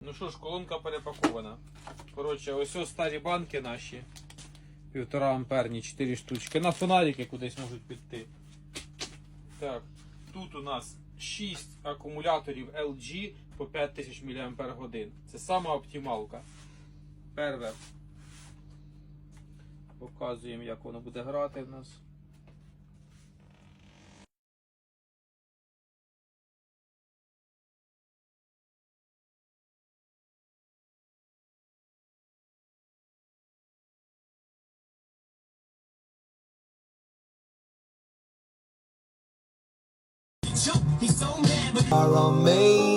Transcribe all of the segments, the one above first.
Ну що ж, колонка перепакована. Коротше, ось ось старі банки наші. Півтора амперні, 4 штучки. На фонарики кудись можуть піти. Так, тут у нас 6 акумуляторів LG по 5000 мАч. Це сама оптималка. Перве. Показуємо, як воно буде грати в нас. joke. He's so mad, but.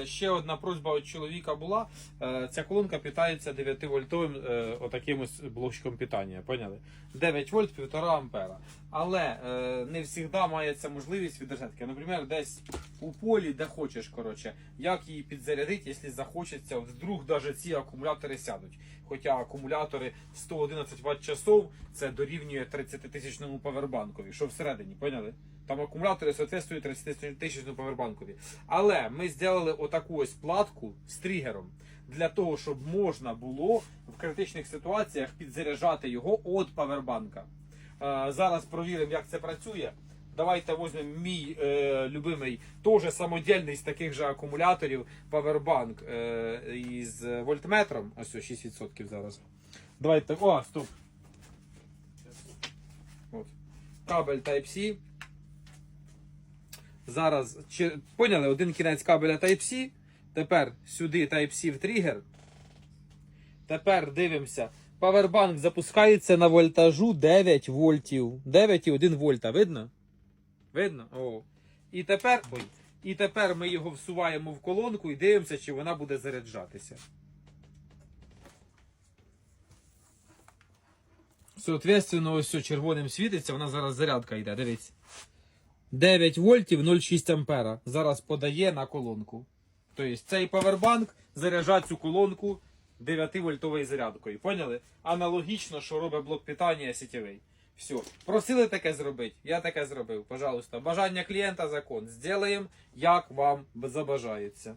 Дивіться, ще одна просьба від чоловіка була. Е, Ця колонка питається 9 вольтовим е, отаким ось блочком питання. Поняли? 9 вольт, 1,5 ампера. Але е, не завжди мається можливість від. Наприклад, десь у полі, де хочеш, коротше, як її підзарядити, якщо захочеться, вдруг навіть ці акумулятори сядуть. Хоча акумулятори 111 Вт часов це дорівнює 30 тисячному павербанкові, що всередині, поняли? Там акумулятори соответствують 30 тисячному павербанкові. Але ми зробили отаку ось платку з тригером для того, щоб можна було в критичних ситуаціях підзаряджати його від павербанка. Е, зараз провіримо, як це працює. Давайте візьмемо мій е, любимий, теж самодільний з таких же акумуляторів павербанк е, із вольтметром. Ось 6% зараз. Давайте. О, стоп. От. Кабель Type-C. Зараз чи, поняли, один кінець кабеля Type-C. Тепер сюди Type-C в тригер. Тепер дивимося. Павербанк запускається на вольтажу 9 вольтів. 9,1 вольта. Видно? Видно? О. І тепер. Ой. І тепер ми його всуваємо в колонку і дивимося, чи вона буде заряджатися. Соответственно, ось все червоним світиться, вона зараз зарядка йде. Дивіться. 9 вольтів 0,6 ампера. Зараз подає на колонку. Тобто цей павербанк заряджає цю колонку 9 вольтовою зарядкою. Поняли? Аналогічно, що робить блок питання сітєвий. Все. Просили таке зробити. Я таке зробив. Пожалуйста. Бажання клієнта закон. Зделаємо, як вам забажається.